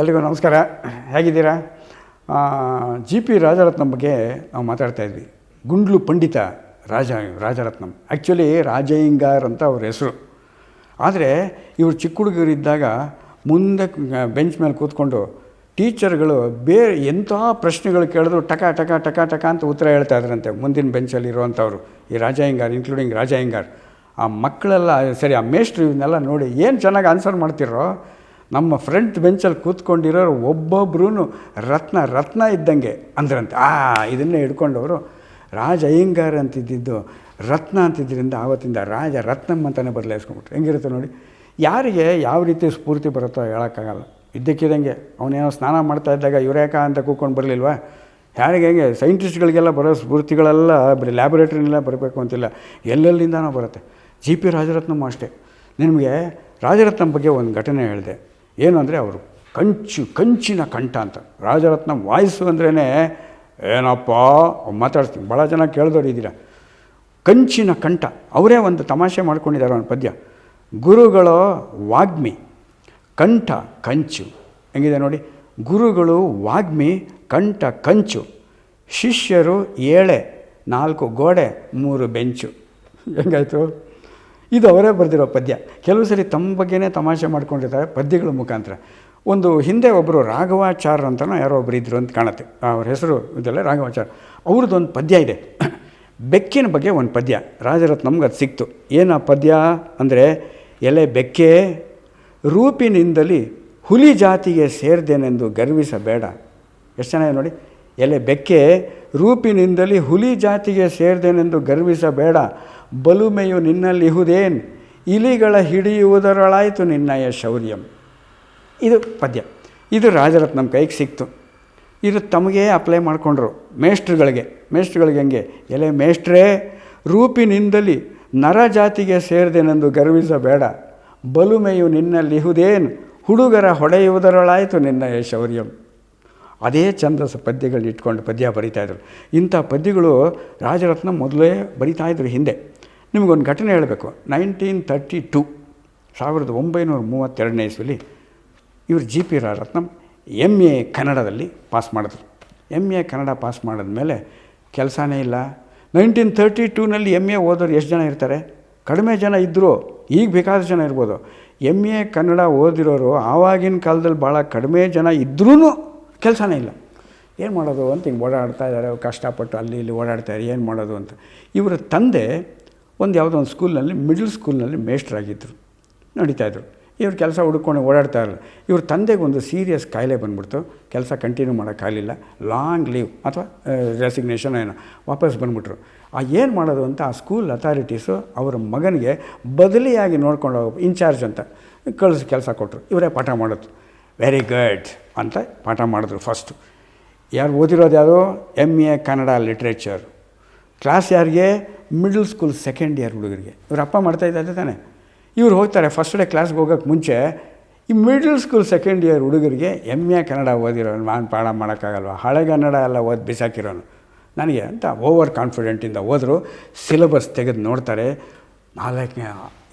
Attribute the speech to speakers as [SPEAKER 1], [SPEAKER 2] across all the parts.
[SPEAKER 1] ಎಲ್ರಿಗೂ ನಮಸ್ಕಾರ. ಹೇಗಿದ್ದೀರಾ? ಜಿ ಪಿ ರಾಜರತ್ನಂ ಬಗ್ಗೆ ನಾವು ಮಾತಾಡ್ತಾ ಇದ್ವಿ. ಗುಂಡ್ಲು ಪಂಡಿತ ರಾಜ, ರಾಜರತ್ನಂ. ಆ್ಯಕ್ಚುಲಿ ರಾಜಯ್ಯಂಗಾರ್ ಅಂತ ಅವ್ರ ಹೆಸರು. ಆದರೆ ಇವರು ಚಿಕ್ಕ ಹುಡುಗರಿದ್ದಾಗ ಮುಂದೆ ಬೆಂಚ್ ಮೇಲೆ ಕೂತ್ಕೊಂಡು ಟೀಚರ್ಗಳು ಬೇರೆ ಎಂಥ ಪ್ರಶ್ನೆಗಳು ಕೇಳಿದ್ರು ಟಕ ಟಕ ಟಕ ಟಕ ಅಂತ ಉತ್ತರ ಹೇಳ್ತಾ ಇದ್ರಂತೆ ಮುಂದಿನ ಬೆಂಚಲ್ಲಿ ಇರುವಂಥವ್ರು, ಈ ರಾಜಯ್ಯಂಗಾರ್ ಇನ್ಕ್ಲೂಡಿಂಗ್ ರಾಜಯ್ಯಂಗಾರ್. ಆ ಮಕ್ಕಳೆಲ್ಲ, ಸರಿ ಆ ಮೇಷ್ಟ್ರು ಇವನ್ನೆಲ್ಲ ನೋಡಿ ಏನು ಚೆನ್ನಾಗಿ ಆನ್ಸರ್ ಮಾಡ್ತಿರೋ ನಮ್ಮ ಫ್ರಂಟ್ ಬೆಂಚಲ್ಲಿ ಕೂತ್ಕೊಂಡಿರೋರು ಒಬ್ಬೊಬ್ರು ರತ್ನ ರತ್ನ ಇದ್ದಂಗೆ ಅಂದ್ರಂತೆ. ಆ, ಇದನ್ನೇ ಹಿಡ್ಕೊಂಡವರು ರಾಜ ಅಯ್ಯಂಗಾರ್ ಅಂತಿದ್ದಿದ್ದು ರತ್ನ ಅಂತಿದ್ದರಿಂದ ಆವತ್ತಿಂದ ರಾಜ ರತ್ನಂ ಅಂತಲೇ ಬದಲಾಯಿಸ್ಕೊಂಡ್ಬಿಟ್ರು. ಹೆಂಗಿರುತ್ತೆ ನೋಡಿ, ಯಾರಿಗೆ ಯಾವ ರೀತಿ ಸ್ಫೂರ್ತಿ ಬರುತ್ತೋ ಹೇಳೋಕ್ಕಾಗಲ್ಲ. ಇದ್ದಕ್ಕಿದ್ದಂಗೆ ಅವನೇನೋ ಸ್ನಾನ ಮಾಡ್ತಾ ಇದ್ದಾಗ ಯುರೇಕ ಅಂತ ಕೂತ್ಕೊಂಡು ಬರಲಿಲ್ವಾ? ಯಾರಿಗೆ ಹೆಂಗೆ ಸೈಂಟಿಸ್ಟ್ಗಳಿಗೆಲ್ಲ ಬರೋ ಸ್ಫೂರ್ತಿಗಳೆಲ್ಲ ಬರೀ ಲ್ಯಾಬೊರೇಟ್ರಿನೆಲ್ಲ ಬರಬೇಕು ಅಂತಿಲ್ಲ. ಎಲ್ಲೆಲ್ಲಿಂದನೋ ಬರುತ್ತೆ. ಜಿ ಪಿ ರಾಜರತ್ನಂ ಅಷ್ಟೇ. ನಿಮಗೆ ರಾಜರತ್ನಂ ಬಗ್ಗೆ ಒಂದು ಘಟನೆ ಹೇಳಿದೆ. ಏನು ಅಂದರೆ ಅವರು ಕಂಚು, ಕಂಚಿನ ಕಂಠ ಅಂತ. ರಾಜರತ್ನ ವಾಯ್ಸು ಅಂದ್ರೇ ಏನಪ್ಪ ಮಾತಾಡ್ತೀನಿ ಭಾಳ ಜನ ಕೇಳಿದವ್ರು ಇದ್ದೀರ? ಕಂಚಿನ ಕಂಠ. ಅವರೇ ಒಂದು ತಮಾಷೆ ಮಾಡ್ಕೊಂಡಿದ್ದಾರೆ ಒಂದು ಪದ್ಯ. ಗುರುಗಳು ವಾಗ್ಮಿ, ಕಂಠ ಕಂಚು. ಹೆಂಗಿದೆ ನೋಡಿ? ಗುರುಗಳು ವಾಗ್ಮಿ, ಕಂಠ ಕಂಚು. ಶಿಷ್ಯರು ಏಳೆ, ನಾಲ್ಕು ಗೋಡೆ, ಮೂರು ಬೆಂಚು. ಹೆಂಗಾಯಿತು? ಇದು ಅವರೇ ಬರೆದಿರೋ ಪದ್ಯ. ಕೆಲವು ಸರಿ ತಮ್ಮ ಬಗ್ಗೆನೇ ತಮಾಷೆ ಮಾಡ್ಕೊಂಡಿರ್ತಾರೆ ಪದ್ಯಗಳ ಮುಖಾಂತರ. ಒಂದು ಹಿಂದೆ ಒಬ್ಬರು ರಾಘವಾಚಾರ್ ಅಂತನೋ ಯಾರೋ ಒಬ್ಬರು ಇದ್ದರು ಅಂತ ಕಾಣುತ್ತೆ. ಅವ್ರ ಹೆಸರು ಇದೆಲ್ಲ ರಾಘವಾಚಾರ್. ಅವ್ರದ್ದೊಂದು ಪದ್ಯ ಇದೆ. ಬೆಕ್ಕಿನ ಬಗ್ಗೆ ಒಂದು ಪದ್ಯ. ರಾಜರತ್ನಮ್ಗೆ ಅದು ಸಿಕ್ತು. ಏನು ಆ ಪದ್ಯ? ಅಂದರೆ, ಎಲೆ ಬೆಕ್ಕೆ, ರೂಪಿನಿಂದಲಿ ಹುಲಿ ಜಾತಿಗೆ ಸೇರ್ದೇನೆಂದು ಗರ್ವಿಸಬೇಡ. ಎಷ್ಟು ಚೆನ್ನಾಗಿ ನೋಡಿ? ಎಲೆ ಬೆಕ್ಕೆ, ರೂಪಿನಿಂದಲಿ ಹುಲಿ ಜಾತಿಗೆ ಸೇರ್ದೇನೆಂದು ಗರ್ವಿಸಬೇಡ. ಬಲುಮೆಯು ನಿನ್ನಲ್ಲಿಹುದೇನ್ ಇಲಿಗಳ ಹಿಡಿಯುವುದರೊಳಾಯಿತು ನಿನ್ನಯ ಶೌರ್ಯಂ. ಇದು ಪದ್ಯ. ಇದು ರಾಜರತ್ನಂ ಕೈಗೆ ಸಿಕ್ತು. ಇದು ತಮಗೇ ಅಪ್ಲೈ ಮಾಡಿಕೊಂಡ್ರು ಮೇಷ್ಟ್ರುಗಳಿಗೆ. ಮೇಷ್ಟ್ರುಗಳಿಗೆ ಹೆಂಗೆ? ಎಲೆ ಮೇಷ್ಟ್ರೇ, ರೂಪಿನಿಂದಲಿ ನರಜಾತಿಗೆ ಸೇರಿದೆನೆಂದು ಗರ್ವಿಸಬೇಡ. ಬಲುಮೆಯು ನಿನ್ನಲ್ಲಿಹುದೇನು ಹುಡುಗರ ಹೊಡೆಯುವುದರೊಳಾಯಿತು ನಿನ್ನಯ ಶೌರ್ಯಂ. ಅದೇ ಛಂದಸ ಪದ್ಯಗಳನ್ನ ಇಟ್ಕೊಂಡು ಪದ್ಯ ಬರಿತಾಯಿದ್ರು ಇಂಥ ಪದ್ಯಗಳು ರಾಜರತ್ನ ಮೊದಲೇ ಬರಿತಾಯಿದ್ರು ಹಿಂದೆ. ನಿಮಗೊಂದು ಘಟನೆ ಹೇಳಬೇಕು. ನೈನ್ಟೀನ್ ತರ್ಟಿ ಟು, ಸಾವಿರದ ಒಂಬೈನೂರ ಮೂವತ್ತೆರಡನೇ ಇಸ್ವಿಲಿ ಇವರು G P Rajaratnam M A ಕನ್ನಡದಲ್ಲಿ ಪಾಸ್ ಮಾಡಿದ್ರು. ಎಂ ಎ ಕನ್ನಡ ಪಾಸ್ ಮಾಡಿದ್ಮೇಲೆ ಕೆಲಸನೇ ಇಲ್ಲ. ನೈನ್ಟೀನ್ ತರ್ಟಿ ಟೂನಲ್ಲಿ ಎಂ ಎ ಓದೋರು ಎಷ್ಟು ಜನ ಇರ್ತಾರೆ? ಕಡಿಮೆ ಜನ ಇದ್ದರು ಈಗ ಬೇಕಾದ ಜನ ಇರ್ಬೋದು. ಎಂ ಎ ಕನ್ನಡ ಓದಿರೋರು ಆವಾಗಿನ ಕಾಲದಲ್ಲಿ ಭಾಳ ಕಡಿಮೆ ಜನ ಇದ್ರೂ ಕೆಲಸನೇ ಇಲ್ಲ. ಏನು ಮಾಡೋದು ಅಂತ ಹಿಂಗೆ ಓಡಾಡ್ತಾ ಇದ್ದಾರೆ ಕಷ್ಟಪಟ್ಟು ಅಲ್ಲಿ ಇಲ್ಲಿ ಓಡಾಡ್ತಾರೆ ಏನು ಮಾಡೋದು ಅಂತ. ಇವರ ತಂದೆ ಒಂದು ಯಾವುದೋ ಒಂದು ಸ್ಕೂಲ್ನಲ್ಲಿ, ಮಿಡ್ಲ್ ಸ್ಕೂಲ್ನಲ್ಲಿ ಮೇಷ್ಟ್ರಾಗಿದ್ದರು ನಡೀತಾಯಿದ್ರು ಇವ್ರು ಕೆಲಸ ಹುಡ್ಕೊಂಡು ಓಡಾಡ್ತಾ ಇರಲ್ಲ. ಇವ್ರ ತಂದೆಗೆ ಒಂದು ಸೀರಿಯಸ್ ಕಾಯಿಲೆ ಬಂದ್ಬಿಡ್ತು. ಕೆಲಸ ಕಂಟಿನ್ಯೂ ಮಾಡೋಕ್ಕಾಗಲಿಲ್ಲ ಲಾಂಗ್ ಲೀವ್ ಅಥವಾ ರೆಸಿಗ್ನೇಷನ್ ಏನೋ. ವಾಪಸ್ ಬಂದ್ಬಿಟ್ರು. ಆ, ಏನು ಮಾಡೋದು ಅಂತ ಆ ಸ್ಕೂಲ್ ಅಥಾರಿಟೀಸು ಅವರ ಮಗನಿಗೆ ಬದಲಿಯಾಗಿ ನೋಡ್ಕೊಂಡು ಹೋಗೋ ಇನ್ಚಾರ್ಜ್ ಅಂತ ಕಳಿಸಿ ಕೆಲಸ ಕೊಟ್ಟರು ಇವರೇ ಪಾಠ ಮಾಡೋದು. ವೆರಿ ಗುಡ್ ಅಂತ ಪಾಠ ಮಾಡಿದ್ರು ಫಸ್ಟು ಯಾರು ಓದಿರೋದು ಯಾರು? M A Kannada literature class ಯಾರಿಗೆ? ಮಿಡ್ಲ್ ಸ್ಕೂಲ್ ಸೆಕೆಂಡ್ ಇಯರ್ ಹುಡುಗರಿಗೆ. ಇವ್ರ ಅಪ್ಪ ಮಾಡ್ತಾ ಇದ್ದಾರೆ ತಾನೆ. ಇವ್ರು ಹೋಗ್ತಾರೆ ಫಸ್ಟ್ ಡೇ ಕ್ಲಾಸ್ಗೆ ಹೋಗೋಕ್ಕೆ ಮುಂಚೆ, ಈ ಮಿಡ್ಲ್ ಸ್ಕೂಲ್ ಸೆಕೆಂಡ್ ಇಯರ್ ಹುಡುಗರಿಗೆ ಎಂ ಎ ಕನ್ನಡ ಓದಿರೋನು, ನಾನು ಪಾಠ ಮಾಡೋಕ್ಕಾಗಲ್ವ? ಹಳೆಗನ್ನಡ ಎಲ್ಲ ಓದಿ ಬಿಸಾಕಿರೋನು. ನನಗೆ ಅಂತ ಓವರ್ ಕಾನ್ಫಿಡೆಂಟಿಂದ ಹೋದರು ಸಿಲೆಬಸ್ ತೆಗೆದು ನೋಡ್ತಾರೆ. ನಾಲ್ಕನೇ,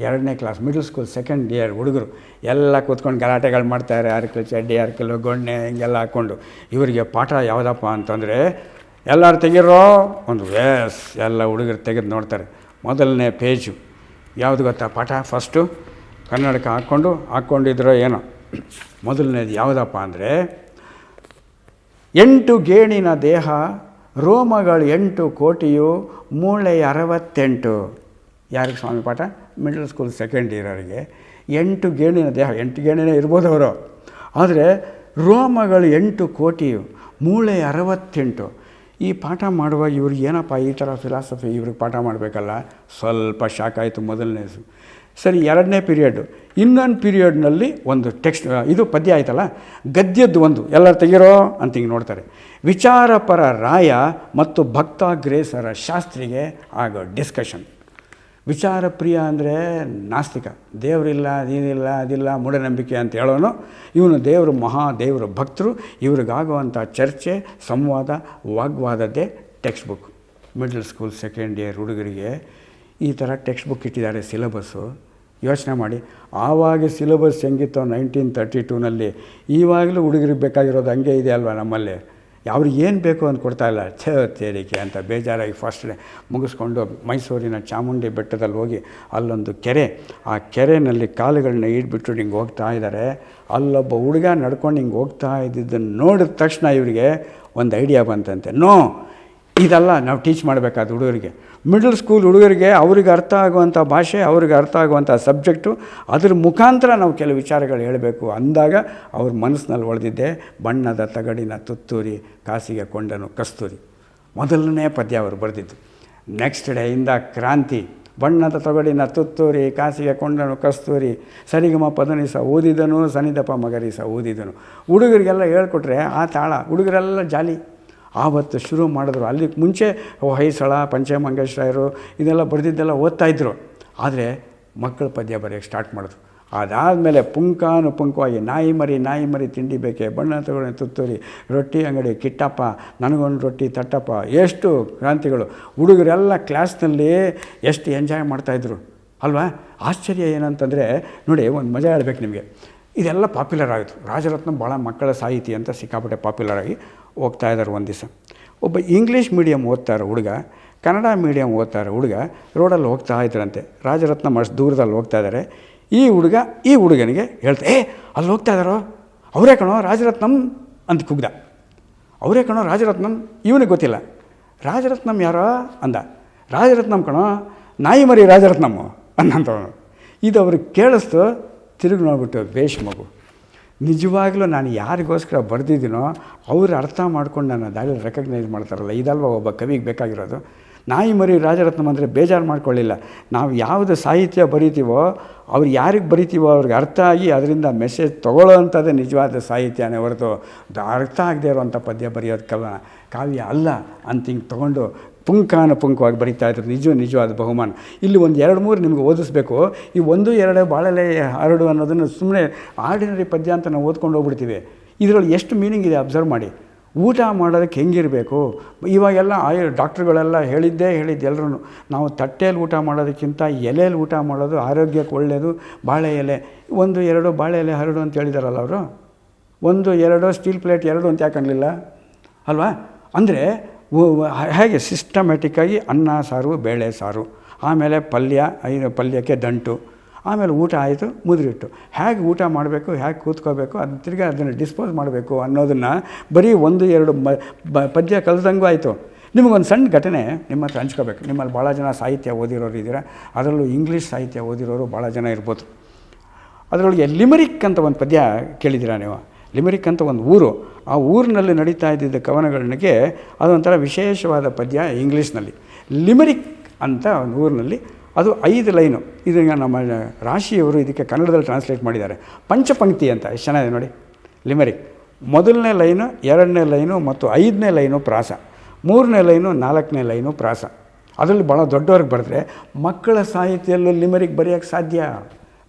[SPEAKER 1] ಎರಡನೇ class middle school second year ಹುಡುಗರು ಎಲ್ಲ ಕೂತ್ಕೊಂಡು ಗಲಾಟೆಗಳು ಮಾಡ್ತಾರೆ. ಅರ್ಕಲ್ ಚಡ್ಡಿ ಅರ್ಕಲು ಗೊಣ್ಣೆ ಹಿಂಗೆಲ್ಲ ಹಾಕ್ಕೊಂಡು ಇವರಿಗೆ ಪಾಠ ಯಾವುದಪ್ಪ ಅಂತಂದರೆ ಎಲ್ಲರೂ ತೆಗಿರೋ ಒಂದು ವೇಸ್, ಎಲ್ಲ ಹುಡುಗರು ತೆಗೆದು ನೋಡ್ತಾರೆ. ಮೊದಲನೇ ಪೇಜು ಯಾವುದು ಗೊತ್ತಾ ಪಾಠ? ಫಸ್ಟು ಕನ್ನಡಕ್ಕೆ ಹಾಕ್ಕೊಂಡು, ಹಾಕ್ಕೊಂಡಿದ್ರೋ ಏನೋ. ಮೊದಲನೇದು ಯಾವುದಪ್ಪ ಅಂದರೆ, ಎಂಟು ಗೇಣಿನ ದೇಹ, ರೋಮಗಳು ಎಂಟು, ಕೋಟಿಯು ಮೂಳೆ ಅರವತ್ತೆಂಟು. ಯಾರಿಗೆ ಸ್ವಾಮಿ ಪಾಠ? ಮಿಡಲ್ ಸ್ಕೂಲ್ ಸೆಕೆಂಡ್ ಇಯರವರಿಗೆ ಎಂಟು ಗೇಣಿನ ದೇಹ, ಎಂಟು ಗೇಣಿನೇ ಇರ್ಬೋದು ಅವರು. ಆದರೆ ರೋಮಗಳು ಎಂಟು, ಕೋಟಿಯು ಮೂಳೆ ಅರವತ್ತೆಂಟು. ಈ ಪಾಠ ಮಾಡುವಾಗ ಇವ್ರಿಗೆ ಏನಪ್ಪ ಈ ಥರ ಫಿಲಾಸಫಿ ಇವ್ರಿಗೆ ಪಾಠ ಮಾಡಬೇಕಲ್ಲ? ಸ್ವಲ್ಪ ಶಾಕ್ ಆಯಿತು ಮೊದಲನೇ ಸರಿ, ಎರಡನೇ ಪೀರಿಯಡ್ಡು ಇನ್ನೊಂದು ಪೀರಿಯಡ್ನಲ್ಲಿ ಒಂದು ಟೆಕ್ಸ್ಟ್ ಇದು ಪದ್ಯ ಆಯ್ತಲ್ಲ? ಗದ್ಯದ್ದು ಒಂದು. ಎಲ್ಲರೂ ತೆಗಿರೋ ಅಂತ ಹಿಂಗೆ ನೋಡ್ತಾರೆ. ವಿಚಾರಪರ ರಾಯ ಮತ್ತು ಭಕ್ತಾಗ್ರೇಸರ ಶಾಸ್ತ್ರಿಗೆ ಆಗೋ ಡಿಸ್ಕಷನ್ ವಿಚಾರ ಪ್ರಿಯ ಅಂದರೆ ನಾಸ್ತಿಕ. ದೇವರಿಲ್ಲ ಅದೇನಿಲ್ಲ ಅದಿಲ್ಲ, ಮೂಢನಂಬಿಕೆ ಅಂತ ಹೇಳೋನು ಇವನು ದೇವರು ಮಹಾ ದೇವರ ಭಕ್ತರು. ಇವ್ರಿಗಾಗುವಂಥ ಚರ್ಚೆ, ಸಂವಾದ, ವಾಗ್ವಾದದ್ದೇ text book middle school, second year ಹುಡುಗರಿಗೆ ಈ ಥರ ಟೆಕ್ಸ್ಟ್ ಬುಕ್ ಇಟ್ಟಿದ್ದಾರೆ ಸಿಲೆಬಸ್ಸು. ಯೋಚನೆ ಮಾಡಿ. ಆವಾಗ ಸಿಲೆಬಸ್ ಹೆಂಗಿತ್ತು ನೈನ್ಟೀನ್ ತರ್ಟಿ ಟೂನಲ್ಲಿ, ಈವಾಗಲೂ ಹುಡುಗರಿಗೆ ಬೇಕಾಗಿರೋದು ಹಂಗೆ ಇದೆ ಅಲ್ವಾ ನಮ್ಮಲ್ಲಿ? ಅವ್ರಿಗೆ ಏನು ಬೇಕು ಅಂತ ಕೊಡ್ತಾ ಇಲ್ಲ. ಛೇ ತೇರಿಕೆ ಅಂತ ಬೇಜಾರಾಗಿ ಫಸ್ಟ್ ಡೇ ಮುಗಿಸ್ಕೊಂಡು ಮೈಸೂರಿನ ಚಾಮುಂಡಿ ಬೆಟ್ಟದಲ್ಲಿ ಹೋಗಿ ಅಲ್ಲೊಂದು ಕೆರೆ. ಆ ಕೆರೆಯಲ್ಲಿ ಕಾಲುಗಳನ್ನ ಇಟ್ಬಿಟ್ಟು ಹಿಂಗೆ ಹೋಗ್ತಾ ಇದ್ದಾರೆ ಅಲ್ಲೊಬ್ಬ ಹುಡುಗ ನಡ್ಕೊಂಡು ಹಿಂಗೆ ಹೋಗ್ತಾ ಇದ್ದಿದ್ದನ್ನು ನೋಡಿದ ತಕ್ಷಣ ಇವರಿಗೆ ಒಂದು ಐಡಿಯಾ ಬಂತಂತೆ. ನೋ ಇದೆಲ್ಲ, ನಾವು ಟೀಚ್ ಮಾಡಬೇಕಾದ ಹುಡುಗರಿಗೆ. ಮಿಡಲ್ ಸ್ಕೂಲ್ ಹುಡುಗರಿಗೆ ಅವ್ರಿಗೆ ಅರ್ಥ ಆಗುವಂಥ ಭಾಷೆ, ಅವ್ರಿಗೆ ಅರ್ಥ ಆಗುವಂಥ ಸಬ್ಜೆಕ್ಟು ಅದ್ರ ಮುಖಾಂತರ ನಾವು ಕೆಲವು ವಿಚಾರಗಳು ಹೇಳಬೇಕು ಅಂದಾಗ ಅವ್ರ ಮನಸ್ಸಿನಲ್ಲಿ ಒಳೆದಿದ್ದೆ, ಬಣ್ಣದ ತಗಡಿನ ತುತ್ತೂರಿ, ಕಾಸಿಗೆ ಕೊಂಡನು ಕಸ್ತೂರಿ. ಮೊದಲನೇ ಪದ್ಯ ಅವರು ಬರೆದಿದ್ದು. ನೆಕ್ಸ್ಟ್ ಡೇಯಿಂದ ಕ್ರಾಂತಿ, ಬಣ್ಣದ ತೊಗಡಿನ ತುತ್ತೂರಿ, ಕಾಸಿಗೆ ಕೊಂಡನು ಕಸ್ತೂರಿ, ಸರಿಗಮ ಪದನಿಸ ಓದಿದನು ಸನಿದಪ ಮಗರಿಸ ಓದಿದನು ಹುಡುಗರಿಗೆಲ್ಲ ಹೇಳ್ಕೊಟ್ರೆ, ಆ ತಾಳ, ಹುಡುಗರೆಲ್ಲ ಜಾಲಿ. ಆವತ್ತು ಶುರು ಮಾಡಿದ್ರು. ಅಲ್ಲಿ ಮುಂಚೆ ಹೊಯ್ಸಳ, ಪಂಚಮಂಗೇಶ್ವರರು ಇದೆಲ್ಲ ಬರೆದಿದ್ದೆಲ್ಲ ಓದ್ತಾಯಿದ್ರು ಆದರೆ ಮಕ್ಕಳ ಪದ್ಯ ಬರೆಯೋಕ್ಕೆ ಸ್ಟಾರ್ಟ್ ಮಾಡಿದ್ರು. ಅದಾದಮೇಲೆ ಪುಂಕಾನುಪುಂಕವಾಗಿ ನಾಯಿ ಮರಿ ನಾಯಿ ಮರಿ ತಿಂಡಿ ಬೇಕೆ, ಬಣ್ಣ ತಗೊಳ್ಳಿ ತುತ್ತೂರಿ, ರೊಟ್ಟಿ ಅಂಗಡಿ, ಕಿಟ್ಟಪ್ಪ, ನನಗೊಂದು ರೊಟ್ಟಿ, ತಟ್ಟಪ್ಪ, ಎಷ್ಟು ಕ್ರಾಂತಿಗಳು. ಹುಡುಗರೆಲ್ಲ ಕ್ಲಾಸ್ನಲ್ಲಿ ಎಷ್ಟು ಎಂಜಾಯ್ ಮಾಡ್ತಾಯಿದ್ರು ಅಲ್ವಾ? ಆಶ್ಚರ್ಯ ಏನಂತಂದರೆ, ನೋಡಿ ಒಂದು ಮಜಾ ಹೇಳ್ಬೇಕು ನಿಮಗೆ. ಇದೆಲ್ಲ ಪಾಪ್ಯುಲರ್ ಆಯಿತು. ರಾಜರತ್ನ ಭಾಳ ಮಕ್ಕಳ ಸಾಹಿತಿ ಅಂತ ಸಿಕ್ಕಾಪಟ್ಟೆ ಪಾಪ್ಯುಲರ್ ಆಗಿ ಹೋಗ್ತಾ ಇದ್ದಾರೆ ಒಂದು ದಿವಸ. ಒಬ್ಬ ಇಂಗ್ಲೀಷ್ ಮೀಡಿಯಮ್ ಓದ್ತಾರೆ ಹುಡುಗ, ಕನ್ನಡ ಮೀಡಿಯಮ್ ಓದ್ತಾರೆ ಹುಡುಗ ರೋಡಲ್ಲಿ ಹೋಗ್ತಾ ಇದ್ರಂತೆ. ರಾಜರತ್ನ ಅಷ್ಟು ದೂರದಲ್ಲಿ ಹೋಗ್ತಾ ಇದ್ದಾರೆ ಈ ಹುಡುಗ ಈ ಹುಡುಗನಿಗೆ ಹೇಳ್ತಾ, ಏ, ಅಲ್ಲಿ ಹೋಗ್ತಾ ಇದ್ದಾರೋ ಅವರೇ ಕಣೋ ರಾಜರತ್ನಂ ಅಂತ ಕುಗ್ದ. ಅವರೇ ಕಣೋ ರಾಜರತ್ನಂ? ಇವನಿಗೆ ಗೊತ್ತಿಲ್ಲ. ರಾಜರತ್ನಂ ಯಾರೋ? ಅಂದ. ರಾಜರತ್ನಂ ಕಣೋ, ನಾಯಿ ಮರಿ ರಾಜರತ್ನಮ್ಮು ಅನ್ನಂತವನು. ಇದು ಅವ್ರಿಗೆ ಕೇಳಿಸ್ತು, ತಿರುಗಿ ನೋಡ್ಬಿಟ್ಟು ವೇಷ್ ಮಗು. ನಿಜವಾಗ್ಲೂ ನಾನು ಯಾರಿಗೋಸ್ಕರ ಬರೆದಿದ್ದೀನೋ ಅವ್ರು ಅರ್ಥ ಮಾಡ್ಕೊಂಡು ನನ್ನ ದಾಳಿ ರೆಕಗ್ನೈಸ್ ಮಾಡ್ತಾರಲ್ಲ, ಇದಲ್ವ ಒಬ್ಬ ಕವಿಗೆ ಬೇಕಾಗಿರೋದು? ನಾಯಿ ಮರಿ ರಾಜರತ್ನಂ ಅಂದರೆ ಬೇಜಾರು ಮಾಡ್ಕೊಳ್ಳಿಲ್ಲ. ನಾವು ಯಾವುದು ಸಾಹಿತ್ಯ ಬರಿತೀವೋ, ಅವ್ರು ಯಾರಿಗೆ ಬರಿತೀವೋ ಅವ್ರಿಗೆ ಅರ್ಥ ಆಗಿ ಅದರಿಂದ ಮೆಸೇಜ್ ತೊಗೊಳ್ಳೋ ಅಂಥದ್ದೇ ನಿಜವಾದ ಸಾಹಿತ್ಯನೇ ಹೊರತು, ಅರ್ಥ ಆಗದೆ ಇರುವಂಥ ಪದ್ಯ ಬರೆಯೋದು ಕವ, ಕಾವ್ಯ ಅಲ್ಲ ಅಂತ ಹಿಂಗೆ ತೊಗೊಂಡು ಪುಂಕಾನ ಪುಂಕವಾಗಿ ಬರೀತಾ ಇದ್ರು ನಿಜ, ನಿಜವಾದ ಬಹುಮಾನ. ಇಲ್ಲಿ ಒಂದು ಎರಡು ಮೂರು ನಿಮಗೆ ಓದಿಸ್ಬೇಕು. ಈ ಒಂದು, ಎರಡು ಬಾಳಲೆ ಹರಡು ಅನ್ನೋದನ್ನು ಸುಮ್ಮನೆ ಆರ್ಡಿನರಿ ಪದ್ಯ ಅಂತ ನಾವು ಓದ್ಕೊಂಡು ಹೋಗ್ಬಿಡ್ತೀವಿ. ಇದರಲ್ಲಿ ಎಷ್ಟು ಮೀನಿಂಗ್ ಇದೆ ಅಬ್ಸರ್ವ್ ಮಾಡಿ. ಊಟ ಮಾಡೋದಕ್ಕೆ ಹೆಂಗಿರಬೇಕು? ಇವಾಗೆಲ್ಲ ಆಯು, ಡಾಕ್ಟ್ರುಗಳೆಲ್ಲ ಹೇಳಿದ್ದೇ ಹೇಳಿದ್ದು ಎಲ್ಲರೂ ನಾವು ತಟ್ಟೆಯಲ್ಲಿ ಊಟ ಮಾಡೋದಕ್ಕಿಂತ ಎಲೆಯಲ್ಲಿ ಊಟ ಮಾಡೋದು ಆರೋಗ್ಯಕ್ಕೆ ಒಳ್ಳೆಯದು ಬಾಳೆ ಎಲೆ, ಒಂದು, ಎರಡು ಬಾಳೆ ಎಲೆ ಹರಡು ಅಂತ ಹೇಳಿದಾರಲ್ಲ ಅವರು. ಒಂದು, ಎರಡು, ಸ್ಟೀಲ್ ಪ್ಲೇಟ್ ಎರಡು ಅಂತ ಯಾಕಂಗಲಿಲ್ಲ ಅಲ್ವಾ? ಅಂದರೆ ಹೇಗೆ ಸಿಸ್ಟಮೆಟಿಕ್ಕಾಗಿ ಅನ್ನ ಸಾರು, ಬೇಳೆ ಸಾರು, ಆಮೇಲೆ ಪಲ್ಯ, ಐದು ಪಲ್ಯಕ್ಕೆ ದಂಟು, ಆಮೇಲೆ ಊಟ ಆಯಿತು, ಮುದ್ರಿಟ್ಟು. ಹೇಗೆ ಊಟ ಮಾಡಬೇಕು, ಹೇಗೆ ಕೂತ್ಕೋಬೇಕು, ಅದು ತಿರ್ಗಿ ಅದನ್ನು ಡಿಸ್ಪೋಸ್ ಮಾಡಬೇಕು ಅನ್ನೋದನ್ನು ಬರೀ ಒಂದು, ಎರಡು ಪದ್ಯ ಕಲ್ತಂಗೂ ಆಯಿತು. ನಿಮಗೊಂದು ಸಣ್ಣ ಘಟನೆ ನಿಮ್ಮ ಹತ್ರ ಹಂಚ್ಕೋಬೇಕು. ನಿಮ್ಮಲ್ಲಿ ಭಾಳ ಜನ ಸಾಹಿತ್ಯ ಓದಿರೋರು ಇದ್ದೀರಾ, ಅದರಲ್ಲೂ ಇಂಗ್ಲೀಷ್ ಸಾಹಿತ್ಯ ಓದಿರೋರು ಭಾಳ ಜನ ಇರ್ಬೋದು. ಅದರೊಳಗೆ ಲಿಮರಿಕ್ ಅಂತ ಒಂದು ಪದ್ಯ ಕೇಳಿದ್ದೀರಾ ನೀವು? ಲಿಮರಿಕ್ ಅಂತ ಒಂದು ಊರು. ಆ ಊರಿನಲ್ಲಿ ನಡೀತಾ ಇದ್ದಿದ್ದ ಕವನಗಳಿಗೆ ಅದೊಂಥರ ವಿಶೇಷವಾದ ಪದ್ಯ ಇಂಗ್ಲೀಷ್ನಲ್ಲಿ. ಲಿಮರಿಕ್ ಅಂತ ಒಂದು ಊರಿನಲ್ಲಿ ಅದು ಐದು ಲೈನು. ಇದನ್ನು ನಮ್ಮ ರಾಶಿಯವರು ಇದಕ್ಕೆ ಕನ್ನಡದಲ್ಲಿ ಟ್ರಾನ್ಸ್ಲೇಟ್ ಮಾಡಿದ್ದಾರೆ. ಪಂಚಪಂಕ್ತಿ ಅಂತ, ಎಷ್ಟು ಚೆನ್ನಾಗಿದೆ ನೋಡಿ. ಲಿಮರಿಕ್. ಮೊದಲನೇ ಲೈನು, ಎರಡನೇ ಲೈನು ಮತ್ತು ಐದನೇ ಲೈನು ಪ್ರಾಸ. ಮೂರನೇ ಲೈನು, ನಾಲ್ಕನೇ ಲೈನು ಪ್ರಾಸ. ಅದರಲ್ಲಿ ಭಾಳ ದೊಡ್ಡವ್ರಿಗೆ ಬರೆದ್ರೆ ಮಕ್ಕಳ ಸಾಹಿತ್ಯಲ್ಲೂ ಲಿಮರಿಕ್ ಬರೆಯೋಕ್ಕೆ ಸಾಧ್ಯ.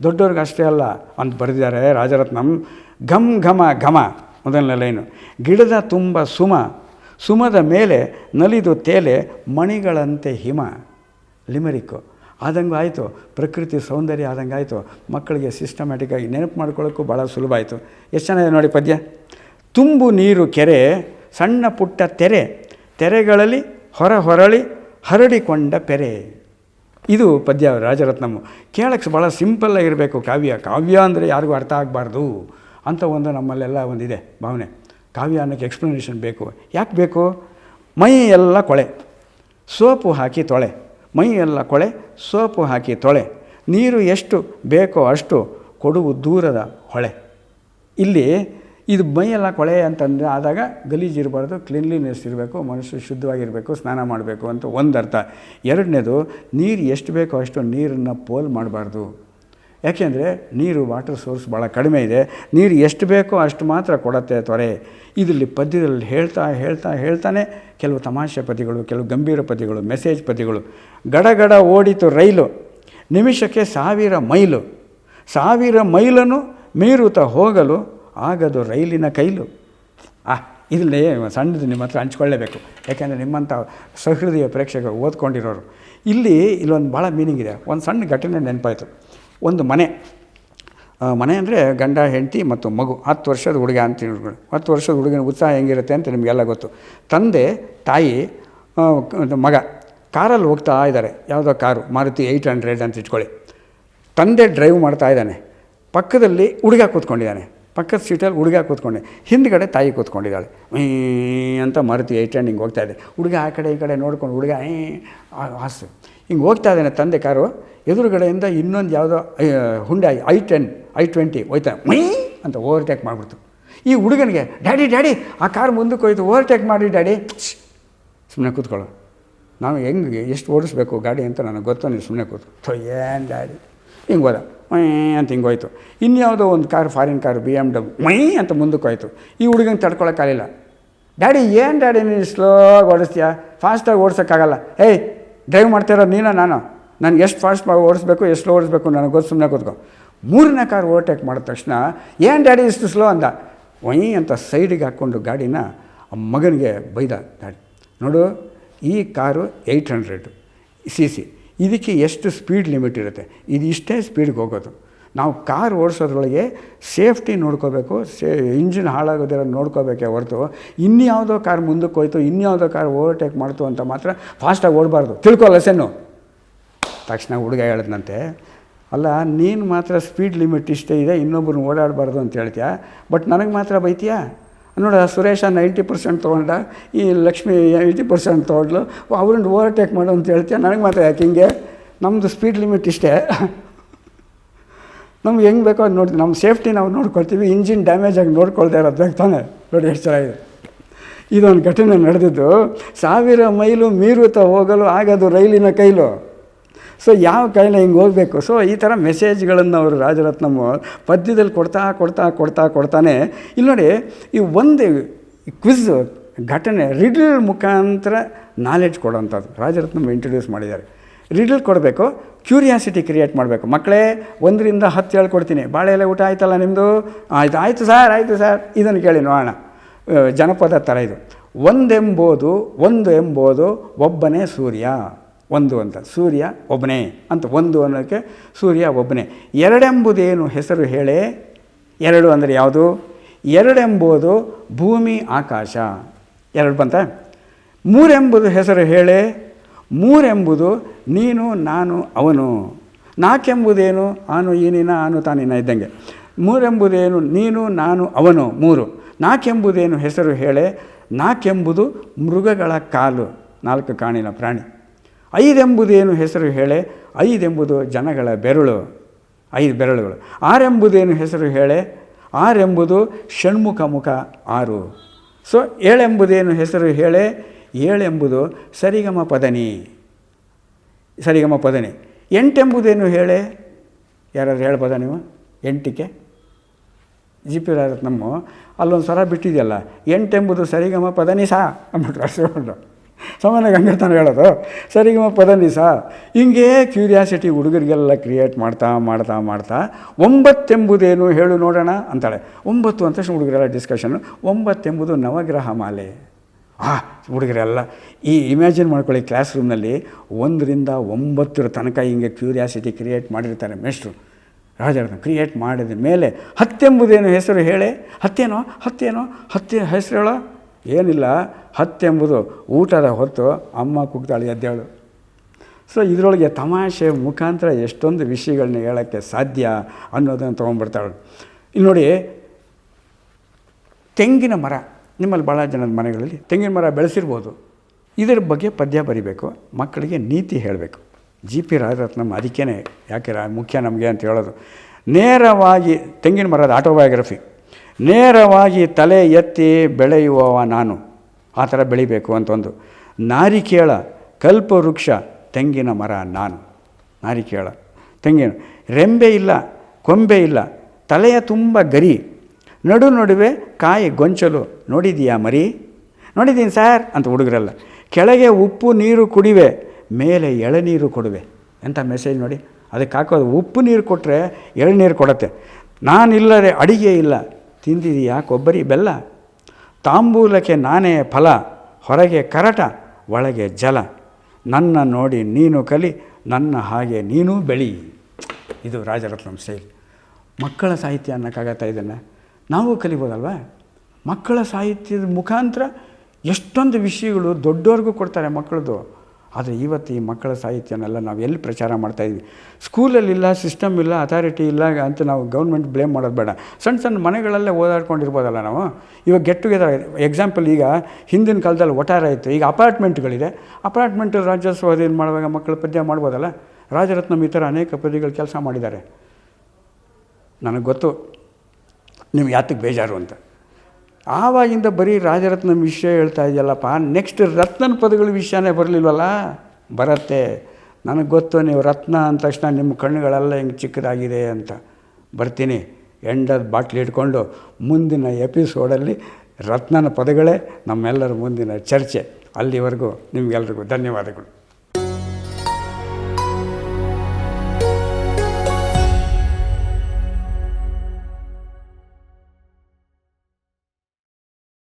[SPEAKER 1] ದೊಡ್ಡವ್ರಿಗೆ ಅಲ್ಲ ಅಂತ ಬರೆದಿದ್ದಾರೆ, ರಾಜರತ್ನಂ ಘಮ್ ಘಮ ಘಮ, ಮೊದಲನೇ ಲೈನು. ಗಿಡದ ತುಂಬ ಸುಮ, ಸುಮದ ಮೇಲೆ ನಲಿದು ತೇಲೆ ಮಣಿಗಳಂತೆ ಹಿಮ. ಲಿಮರಿಕ್ಕು. ಆದಂಗೂ ಆಯಿತು, ಪ್ರಕೃತಿ ಸೌಂದರ್ಯ ಆದಂಗೆ ಆಯಿತು, ಮಕ್ಕಳಿಗೆ ಸಿಸ್ಟಮ್ಯಾಟಿಕ್ಕಾಗಿ ನೆನಪು ಮಾಡ್ಕೊಳ್ಳೋಕ್ಕೂ ಭಾಳ ಸುಲಭ ಆಯಿತು. ಎಷ್ಟು ಚೆನ್ನಾಗಿದೆ ನೋಡಿ ಪದ್ಯ. ತುಂಬು ನೀರು ಕೆರೆ, ಸಣ್ಣ ಪುಟ್ಟ ತೆರೆ, ತೆರೆಗಳಲ್ಲಿ ಹೊರ ಹೊರಳಿ ಹರಡಿಕೊಂಡ ಪೆರೆ. ಇದು ಪದ್ಯ ರಾಜರತ್ನಮ್ಮ ಕೇಳಕ್ಕೆ ಭಾಳ ಸಿಂಪಲ್ಲಾಗಿರಬೇಕು ಕಾವ್ಯ. ಕಾವ್ಯ ಅಂದರೆ ಯಾರಿಗೂ ಅರ್ಥ ಆಗಬಾರ್ದು ಅಂತ ಒಂದು ನಮ್ಮಲ್ಲೆಲ್ಲ ಒಂದಿದೆ ಭಾವನೆ. ಕಾವ್ಯ ಅನ್ನೋಕ್ಕೆ ಎಕ್ಸ್ಪ್ಲನೇಷನ್ ಬೇಕು. ಯಾಕೆ ಬೇಕು? ಮೈ ಎಲ್ಲ ಕೊಳೆ, ಸೋಪು ಹಾಕಿ ತೊಳೆ. ಮೈ ಎಲ್ಲ ಕೊಳೆ, ಸೋಪು ಹಾಕಿ ತೊಳೆ. ನೀರು ಎಷ್ಟು ಬೇಕೋ ಅಷ್ಟು ಕೊಡುವು ದೂರದ ಹೊಳೆ. ಇಲ್ಲಿ ಇದು ಮೈಯೆಲ್ಲ ಕೊಳೆ ಅಂತಂದರೆ ಆದಾಗ ಗಲೀಜು ಇರಬಾರ್ದು ಕ್ಲೀನ್ಲಿನೆಸ್ ಇರಬೇಕು ಮನುಷ್ಯ ಶುದ್ಧವಾಗಿರಬೇಕು, ಸ್ನಾನ ಮಾಡಬೇಕು ಅಂತ ಒಂದು ಅರ್ಥ ಎರಡನೇದು, ನೀರು ಎಷ್ಟು ಬೇಕೋ ಅಷ್ಟು ನೀರನ್ನು ಪೋಲ್ ಮಾಡಬಾರ್ದು. ಯಾಕೆಂದರೆ ನೀರು ವಾಟರ್ ಸೋರ್ಸ್ ಭಾಳ ಕಡಿಮೆ ಇದೆ. ನೀರು ಎಷ್ಟು ಬೇಕೋ ಅಷ್ಟು ಮಾತ್ರ ಕೊಡತ್ತೆ ತೊರೆ. ಇದರಲ್ಲಿ ಪದ್ಯದಲ್ಲಿ ಹೇಳ್ತಾ ಹೇಳ್ತಾ, ಹೇಳ್ತಾನೆ ಕೆಲವು ತಮಾಷೆ ಪದಿಗಳು ಕೆಲವು ಗಂಭೀರ ಪದಿಗಳು ಮೆಸೇಜ್ ಪದಿಗಳು ಗಡಗಡ ಓಡಿತು ರೈಲು. ನಿಮಿಷಕ್ಕೆ ಸಾವಿರ ಮೈಲು. ಸಾವಿರ ಮೈಲನ್ನು ಮೀರುತ್ತಾ ಹೋಗಲು ಆಗದು ರೈಲಿನ ಕೈಲು. ಆ, ಇಲ್ಲೇ ಸಣ್ಣದು ನಿಮ್ಮ ಹತ್ರ ಹಂಚ್ಕೊಳ್ಳೇಬೇಕು. ಯಾಕೆಂದರೆ ನಿಮ್ಮಂಥ ಸಹೃದಯ ಪ್ರೇಕ್ಷಕರು ಓದ್ಕೊಂಡಿರೋರು. ಇಲ್ಲಿ ಇಲ್ಲೊಂದು ಭಾಳ ಮೀನಿಂಗ್ ಇದೆ. ಒಂದು ಸಣ್ಣ ಘಟನೆ ನೆನಪಾಯಿತು. ಒಂದು ಮನೆ. ಮನೆ ಅಂದರೆ ಗಂಡ, ಹೆಂಡತಿ ಮತ್ತು ಮಗು. ಹತ್ತು ವರ್ಷದ ಹುಡುಗ ಅಂತ ತಿಳ್ಕೊಳ್ಳಿ ಹತ್ತು ವರ್ಷದ ಹುಡುಗನ ಉತ್ಸಾಹ ಹೆಂಗಿರುತ್ತೆ ಅಂತ ನಿಮಗೆಲ್ಲ ಗೊತ್ತು. ತಂದೆ, ತಾಯಿ ಮಗ. ಕಾರಲ್ಲಿ ಹೋಗ್ತಾ ಇದ್ದಾರೆ. ಯಾವುದೋ ಕಾರು. ಮಾರುತಿ ಏಯ್ಟ್ ಹಂಡ್ರೆಡ್ ಅಂತ ಇಟ್ಕೊಳ್ಳಿ. ತಂದೆ ಡ್ರೈವ್ ಮಾಡ್ತಾ ಇದ್ದಾನೆ. ಪಕ್ಕದಲ್ಲಿ ಹುಡುಗ ಕೂತ್ಕೊಂಡಿದ್ದಾನೆ. ಪಕ್ಕದ ಸೀಟಲ್ಲಿ ಹುಡುಗ ಕೂತ್ಕೊಂಡೆ. ಹಿಂದ್ಗಡೆ ತಾಯಿ ಕೂತ್ಕೊಂಡಿದ್ದಾಳೆ. ಈ ಅಂತ ಮರೆತು ಏಟ್ ಹ್ಯಾಂಡ್ ಹಿಂಗೆ ಹೋಗ್ತಾ ಇದೆ. ಹುಡುಗ ಆ ಕಡೆ ಈ ಕಡೆ ನೋಡ್ಕೊಂಡು ಹುಡುಗ ಏ ಹಾಸು ಹಿಂಗೆ ಹೋಗ್ತಾ ಇದ್ದಾನೆ ತಂದೆ ಕಾರು. ಎದುರುಗಡೆಯಿಂದ ಇನ್ನೊಂದು ಯಾವುದೋ Hyundai i ten, i twenty ಹೋಯ್ತಾ ಮೈ ಅಂತ ಓವರ್ಟೇಕ್ ಮಾಡಿಬಿಡ್ತು. ಈ ಹುಡುಗನಿಗೆ, ಡ್ಯಾಡಿ ಡ್ಯಾಡಿ, ಆ ಕಾರ್ ಮುಂದಕ್ಕೆ ಹೋಯ್ತು, ಓವರ್ಟೇಕ್ ಮಾಡಿ ಡ್ಯಾಡಿ. ಸುಮ್ಮನೆ ಕೂತ್ಕೊಳ್ಳೋ. ನಾನು ಹೆಂಗೆ, ಎಷ್ಟು ಓಡಿಸ್ಬೇಕು ಗಾಡಿ ಅಂತ ನನಗೆ ಗೊತ್ತು ನೀವು ಸುಮ್ಮನೆ ಕೂತು ಥೋ, ಏನು ಡ್ಯಾಡಿ. ಹಿಂಗೆ ಹೋದ. ಮೈ ಅಂತ ಹಿಂಗೋಯ್ತು ಇನ್ಯಾವುದೋ ಒಂದು car foreign car B M W ಮೈ ಅಂತ ಮುಂದಕ್ಕೆ ಹೋಯ್ತು. ಈ ಹುಡುಗಂಗೆ ತಡ್ಕೊಳಕ್ಕಾಗಲಿಲ್ಲ ಡ್ಯಾಡಿ ಏನು ಡ್ಯಾಡಿ ನೀನು ಸ್ಲೋಗಿ ಓಡಿಸ್ತೀಯಾ? ಫಾಸ್ಟಾಗಿ ಓಡಿಸೋಕ್ಕಾಗಲ್ಲ. ಏಯ್ ಡ್ರೈವ್ ಮಾಡ್ತಿರೋ ನೀನ, ನಾನು? ನನಗೆ ಎಷ್ಟು ಫಾಸ್ಟ್ ಓಡಿಸ್ಬೇಕು, ಎಷ್ಟು ಸ್ಲೋ ಓಡಿಸ್ಬೇಕು ನನಗೆ ಗೊತ್ತು ಸುಮ್ಮನೆ ಕೂತ್ಕೊ. ಮೂರನೇ ಕಾರ್ ಓವರ್ಟೇಕ್ ಮಾಡಿದ ತಕ್ಷಣ, ಏನು ಡ್ಯಾಡಿ ಇಷ್ಟು ಸ್ಲೋ ಅಂದ? ಒಯ್ ಅಂತ ಸೈಡಿಗೆ ಹಾಕ್ಕೊಂಡು ಗಾಡಿನ ಆ ಮಗನಿಗೆ ಬೈದ ಡ್ಯಾಡಿ ನೋಡು, ಈ car eight hundred C C ಇದಕ್ಕೆ ಎಷ್ಟು ಸ್ಪೀಡ್ ಲಿಮಿಟ್ ಇರುತ್ತೆ? ಇದು ಇಷ್ಟೇ ಸ್ಪೀಡ್ಗೆ ಹೋಗೋದು. ನಾವು ಕಾರ್ ಓಡಿಸೋದ್ರೊಳಗೆ ಸೇಫ್ಟಿ ನೋಡ್ಕೋಬೇಕು, ಸೇ ಇಂಜಿನ್ ಹಾಳಾಗೋದಿರೋ ನೋಡ್ಕೋಬೇಕೆ ಹೊರತು, ಇನ್ಯಾವುದೋ ಕಾರ್ ಮುಂದಕ್ಕೆ ಹೋಯ್ತು, ಇನ್ಯಾವುದೋ ಕಾರ್ ಓವರ್ಟೇಕ್ ಮಾಡ್ತು ಅಂತ ಮಾತ್ರ ಫಾಸ್ಟಾಗಿ ಓಡಬಾರ್ದು. ತಿಳ್ಕೊ ಲೆಸನ್ನು ತಕ್ಷಣ ಹುಡುಗ ಹೇಳಿದ್ನಂತೆ, ಅಲ್ಲ, ನೀನು ಮಾತ್ರ ಸ್ಪೀಡ್ ಲಿಮಿಟ್ ಇಷ್ಟೇ ಇದೆ ಇನ್ನೊಬ್ಬರನ್ನ ಓಡಾಡಬಾರ್ದು ಅಂತ ಹೇಳ್ತೀಯಾ? ಬಟ್ ನನಗೆ ಮಾತ್ರ ಬೈತೀಯಾ? ನೋಡ ಸುರೇಶ ನೈಂಟಿ ಪರ್ಸೆಂಟ್ ತೊಗೊಂಡ, ಈ ಲಕ್ಷ್ಮಿ ಏಯ್ಟಿ ಪರ್ಸೆಂಟ್ ತೊಗೊಂಡ್ಲು ಅವ್ರನ್ನ ಓವರ್ಟೇಕ್ ಮಾಡು ಅಂತ ಹೇಳ್ತೀಯ. ನನಗೆ ಮಾತ್ರ ಯಾಕೆ ಹಿಂಗೆ? ನಮ್ಮದು ಸ್ಪೀಡ್ ಲಿಮಿಟ್ ಇಷ್ಟೇ. ನಮ್ಗೆ ಹೆಂಗೆ ಬೇಕೋ ಅದು ನೋಡ್ತೀವಿ. ನಮ್ಮ ಸೇಫ್ಟಿ ನಾವು ನೋಡ್ಕೊಳ್ತೀವಿ. ಇಂಜಿನ್ ಡ್ಯಾಮೇಜ್ ಆಗಿ ನೋಡ್ಕೊಳ್ದೆ ಇರೋದು ಬೇಕು ತಾನೆ. ನೋಡಿ ಎಷ್ಟು ಚೆನ್ನಾಗಿದೆ. ಇದೊಂದು ಘಟನೆ ನಡೆದಿದ್ದು. ಸಾವಿರ ಮೈಲು ಮೀರುತ್ತಾ ಹೋಗಲು ಆಗದು ರೈಲಿನ ಕೈಲು. ಸೊ ಯಾವ ಕೈಲ ಹಿಂಗೆ ಹೋಗಬೇಕು? ಸೊ ಈ ಥರ ಮೆಸೇಜ್ಗಳನ್ನು ಅವರು ರಾಜರತ್ನಮ್ಮ ಪದ್ಯದಲ್ಲಿ ಕೊಡ್ತಾ ಕೊಡ್ತಾ ಕೊಡ್ತಾ, ಕೊಡ್ತಾನೆ. ಇಲ್ಲಿ ನೋಡಿ, ಈ ಒಂದು ಕ್ವಿಝ್ ಘಟನೆ ರಿಡಲ್ ಮುಖಾಂತರ ನಾಲೆಡ್ಜ್ ಕೊಡೋವಂಥದ್ದು ರಾಜರತ್ನಮ್ಮ ಇಂಟ್ರೊಡ್ಯೂಸ್ ಮಾಡಿದ್ದಾರೆ. ರಿಡಲ್ ಕೊಡಬೇಕು ಕ್ಯೂರಿಯಾಸಿಟಿ ಕ್ರಿಯೇಟ್ ಮಾಡಬೇಕು. ಮಕ್ಕಳೇ, ಒಂದರಿಂದ ಹತ್ತು ಹೇಳ್ಕೊಡ್ತೀನಿ. ಬಾಳೆ ಎಲೆ ಊಟ ಆಯ್ತಲ್ಲ ನಿಮ್ಮದು ಆಯ್ತು, ಆಯಿತು ಸರ್ ಆಯಿತು ಸರ್ ಇದನ್ನು ಕೇಳಿ ನೋಡೋಣ. ಜನಪದ ಥರ ಇದು. ಒಂದೆಂಬೋದು, ಒಂದು ಎಂಬೋದು ಒಬ್ಬನೇ ಸೂರ್ಯ. ಒಂದು ಅಂತ. ಸೂರ್ಯ ಒಬ್ಬನೇ ಅಂತ ಒಂದು ಅನ್ನೋಕ್ಕೆ ಸೂರ್ಯ ಒಬ್ಬನೇ. ಎರಡೆಂಬುದೇನು ಹೆಸರು ಹೇಳೇ? ಎರಡು ಅಂದರೆ ಯಾವುದು? ಎರಡೆಂಬುದು ಭೂಮಿ ಆಕಾಶ. ಎರಡು ಬಂತ? ಮೂರೆಂಬುದು ಹೆಸರು ಹೇಳೇ? ಮೂರೆಂಬುದು ನೀನು, ನಾನು, ಅವನು. ನಾಲ್ಕೆಂಬುದೇನು ಆನು, ಈನಿನ, ಆನು, ತಾನಿನ ಇದ್ದಂಗೆ. ಮೂರೆಂಬುದೇನು? ನೀನು, ನಾನು, ಅವನು. ಮೂರು. ನಾಲ್ಕೆಂಬುದೇನು ಹೆಸರು ಹೇಳೆ? ನಾಲ್ಕೆಂಬುದು ಮೃಗಗಳ ಕಾಲು. ನಾಲ್ಕು ಕಾಣಿನ ಪ್ರಾಣಿ. ಐದೆಂಬುದೇನು ಹೆಸರು ಹೇಳೆ? ಐದೆಂಬುದು ಜನಗಳ ಬೆರಳು. ಐದು ಬೆರಳುಗಳು. ಆರೆಂಬುದೇನು ಹೆಸರು ಹೇಳೆ? ಆರೆಂಬುದು ಷಣ್ಮುಖ ಮುಖ ಆರು. ಸೊ ಏಳೆಂಬುದೇನು ಹೆಸರು ಹೇಳೆ? ಏಳೆಂಬುದು ಸರಿಗಮ ಪದನಿ. ಸರಿಗಮ ಪದನಿ. ಎಂಟೆಂಬುದೇನು ಹೇಳೆ? ಯಾರಾದ್ರು ಹೇಳ್ಬೋದಾ ನೀವು? ಎಂಟಿಕೆ? ಜಿ ಪಿ ರಾಜರತ್ನಮ್ಮ ಅಲ್ಲೊಂದು ಸ್ವರ ಬಿಟ್ಟಿದೆಯಲ್ಲ, ಎಂಟೆಂಬುದು ಸರಿಗಮ ಪದನಿ ಸಾ? ಅಂದ್ಬಿಟ್ರು ಅಷ್ಟೊಂದು ಸಾಮಾನ್ಯವಾಗಿ ಹಂಗೆ ತಾನು ಹೇಳೋದು. ಪದ ನಿಸ ಹಿಂಗೆ ಕ್ಯೂರಿಯಾಸಿಟಿ ಹುಡುಗರಿಗೆಲ್ಲ ಕ್ರಿಯೇಟ್ ಮಾಡ್ತಾ ಮಾಡ್ತಾ ಮಾಡ್ತಾ ಒಂಬತ್ತೆಂಬುದೇನು ಹೇಳು ನೋಡೋಣ ಅಂತಾಳೆ. ಒಂಬತ್ತು ಅಂತ ಹುಡುಗರೆಲ್ಲ ಡಿಸ್ಕಷನ್ನು ಒಂಬತ್ತೆಂಬುದು ನವಗ್ರಹ ಮಾಲೆ. ಆ, ಹುಡುಗರೆಲ್ಲ ಈ ಇಮ್ಯಾಜಿನ್ ಮಾಡ್ಕೊಳ್ಳಿ ಕ್ಲಾಸ್ ರೂಮ್ನಲ್ಲಿ ಒಂದರಿಂದ ಒಂಬತ್ತರ ತನಕ ಹಿಂಗೆ ಕ್ಯೂರಿಯಾಸಿಟಿ ಕ್ರಿಯೇಟ್ ಮಾಡಿರ್ತಾರೆ ಮೇಷ್ಟ್ರು. ರಾಜರತ್ನ ಕ್ರಿಯೇಟ್ ಮಾಡಿದ ಮೇಲೆ ಹತ್ತೆಂಬುದೇನು ಹೆಸರು ಹೇಳೆ? ಹತ್ತೇನೋ? ಹತ್ತೇನೋ? ಹತ್ತೆ, ಹೆಸರು ಹೇಳೋ? ಏನಿಲ್ಲ ಹತ್ತೆಂಬುದು ಊಟದ ಹೊತ್ತು ಅಮ್ಮ ಕುಗ್ತಾಳೆ ಎದ್ದೇಳು. ಸೊ ಇದರೊಳಗೆ ತಮಾಷೆ ಮುಖಾಂತರ ಎಷ್ಟೊಂದು ವಿಷಯಗಳನ್ನ ಹೇಳೋಕ್ಕೆ ಸಾಧ್ಯ ಅನ್ನೋದನ್ನು ತೊಗೊಂಡ್ಬಿಡ್ತಾಳೆ. ಇನ್ನು ನೋಡಿ, ತೆಂಗಿನ ಮರ, ನಿಮ್ಮಲ್ಲಿ ಭಾಳ ಜನದ ಮನೆಗಳಲ್ಲಿ ತೆಂಗಿನ ಮರ ಬೆಳೆಸಿರ್ಬೋದು. ಇದರ ಬಗ್ಗೆ ಪದ್ಯ ಬರಿಬೇಕು, ಮಕ್ಕಳಿಗೆ ನೀತಿ ಹೇಳಬೇಕು. ಜಿ ಪಿ ರಾಜರತ್ನಮ್ಮ ಅದಕ್ಕೇ ಯಾಕೆ ಮುಖ್ಯ ನಮಗೆ ಅಂತ ಹೇಳೋದು. ನೇರವಾಗಿ ತೆಂಗಿನ ಮರದ ಆಟೋಬಯೋಗ್ರಫಿ. ನೇರವಾಗಿ ತಲೆ ಎತ್ತಿ ಬೆಳೆಯುವವ ನಾನು. ಆ ಥರ ಬೆಳಿಬೇಕು ಅಂತ ಒಂದು ನಾರಿಕೇಳ, ಕಲ್ಪವೃಕ್ಷ, ತೆಂಗಿನ ಮರ ನಾನು. ನಾರಿಕೇಳ, ತೆಂಗಿನ ರೆಂಬೆ ಇಲ್ಲ, ಕೊಂಬೆ ಇಲ್ಲ. ತಲೆಯ ತುಂಬ ಗರಿ. ನಡು ನಡುವೆ ಕಾಯಿ ಗೊಂಚಲು. ನೋಡಿದೀಯಾ ಮರಿ? ನೋಡಿದ್ದೀನಿ ಸರ್? ಅಂತ ಹುಡುಗರಲ್ಲ. ಕೆಳಗೆ ಉಪ್ಪು ನೀರು ಕುಡಿವೆ, ಮೇಲೆ ಎಳನೀರು ಕೊಡುವೆ. ಎಂಥ ಮೆಸೇಜ್ ನೋಡಿ. ಅದಕ್ಕೆ ಹಾಕೋದು. ಉಪ್ಪು ನೀರು ಕೊಟ್ಟರೆ ಎಳನೀರು ಕೊಡುತ್ತೆ. ನಾನಿಲ್ಲದೆ ಅಡಿಗೆ ಇಲ್ಲ. ತಿಂದಿದೀಯಾ? ಕೊಬ್ಬರಿ ಬೆಲ್ಲ? ತಾಂಬೂಲಕ್ಕೆ ನಾನೇ ಫಲ, ಹೊರಗೆ ಕರಟ, ಒಳಗೆ ಜಲ. ನನ್ನ ನೋಡಿ ನೀನು ಕಲಿ, ನನ್ನ ಹಾಗೆ ನೀನು ಬೆಳಿ. ಇದು ರಾಜರತ್ನಂ ಸ್ಟೈಲ್. ಮಕ್ಕಳ ಸಾಹಿತ್ಯ ಅನ್ನೋಕ್ಕಾಗತ್ತಾ ಇದನ್ನು? ನಾವು ಕಲಿಬೋದಲ್ವಾ? ಮಕ್ಕಳ ಸಾಹಿತ್ಯದ ಮುಖಾಂತರ ಎಷ್ಟೊಂದು ವಿಷಯಗಳು ದೊಡ್ಡವ್ರಿಗೂ ಕೊಡ್ತಾರೆ ಮಕ್ಕಳದು. ಆದರೆ ಇವತ್ತು ಈ ಮಕ್ಕಳ ಸಾಹಿತ್ಯನೆಲ್ಲ ನಾವು ಎಲ್ಲಿ ಪ್ರಚಾರ ಮಾಡ್ತಾಯಿದ್ವಿ ಸ್ಕೂಲಲ್ಲಿಲ್ಲ ಸಿಸ್ಟಮ್ ಇಲ್ಲ ಅಥಾರಿಟಿ ಇಲ್ಲ ಅಂತ ನಾವು ಗೌರ್ಮೆಂಟ್ ಬ್ಲೇಮ್ ಮಾಡೋದು ಬೇಡ. ಸಣ್ಣ ಸಣ್ಣ ಮನೆಗಳಲ್ಲೇ ಓದಾಡ್ಕೊಂಡಿರ್ಬೋದಲ್ಲ ನಾವು? ಇವಾಗ ಗೆಟ್ ಟುಗೆದರ್ ಎಕ್ಸಾಂಪಲ್ ಈಗ ಹಿಂದಿನ ಕಾಲದಲ್ಲಿ ಒಟಾರ ಇತ್ತು. ಈಗ ಅಪಾರ್ಟ್ಮೆಂಟ್ಗಳಿದೆ. ಅಪಾರ್ಟ್ಮೆಂಟ್ ರಾಜ್ಯೋತ್ಸವ ಏನು ಮಾಡುವಾಗ ಮಕ್ಕಳು ಪದ್ಯ ಮಾಡ್ಬೋದಲ್ಲ? ರಾಜರತ್ನಂ ಈ ಥರ ಅನೇಕ ಪದ್ಯಗಳು ಕೆಲಸ ಮಾಡಿದ್ದಾರೆ. ನನಗೆ ಗೊತ್ತು. ನಿಮ್ಗೆ ಯಾತಕ್ಕೆ ಬೇಜಾರು ಅಂತ. ಆವಾಗಿಂದ ಬರೀ ರಾಜರತ್ನ ವಿಷಯ ಹೇಳ್ತಾ ಇದೆಯಲ್ಲಪ್ಪ ನೆಕ್ಸ್ಟ್ ರತ್ನನ ಪದಗಳ ವಿಷಯನೇ ಬರಲಿಲ್ವಲ್ಲ? ಬರತ್ತೆ. ನನಗೆ ಗೊತ್ತು, ನೀವು ರತ್ನ ಅಂದ ತಕ್ಷಣ ನಿಮ್ಮ ಕಣ್ಣುಗಳೆಲ್ಲ ಹಿಂಗೆ ಚಿಕ್ಕದಾಗಿದೆ ಅಂತ. ಬರ್ತೀನಿ. ಎಂಡದ ಬಾಟ್ಲಿ ಇಟ್ಕೊಂಡು ಮುಂದಿನ ಎಪಿಸೋಡಲ್ಲಿ ರತ್ನನ ಪದಗಳೇ ನಮ್ಮೆಲ್ಲರ ಮುಂದಿನ ಚರ್ಚೆ. ಅಲ್ಲಿವರೆಗೂ ನಿಮಗೆಲ್ರಿಗೂ ಧನ್ಯವಾದಗಳು.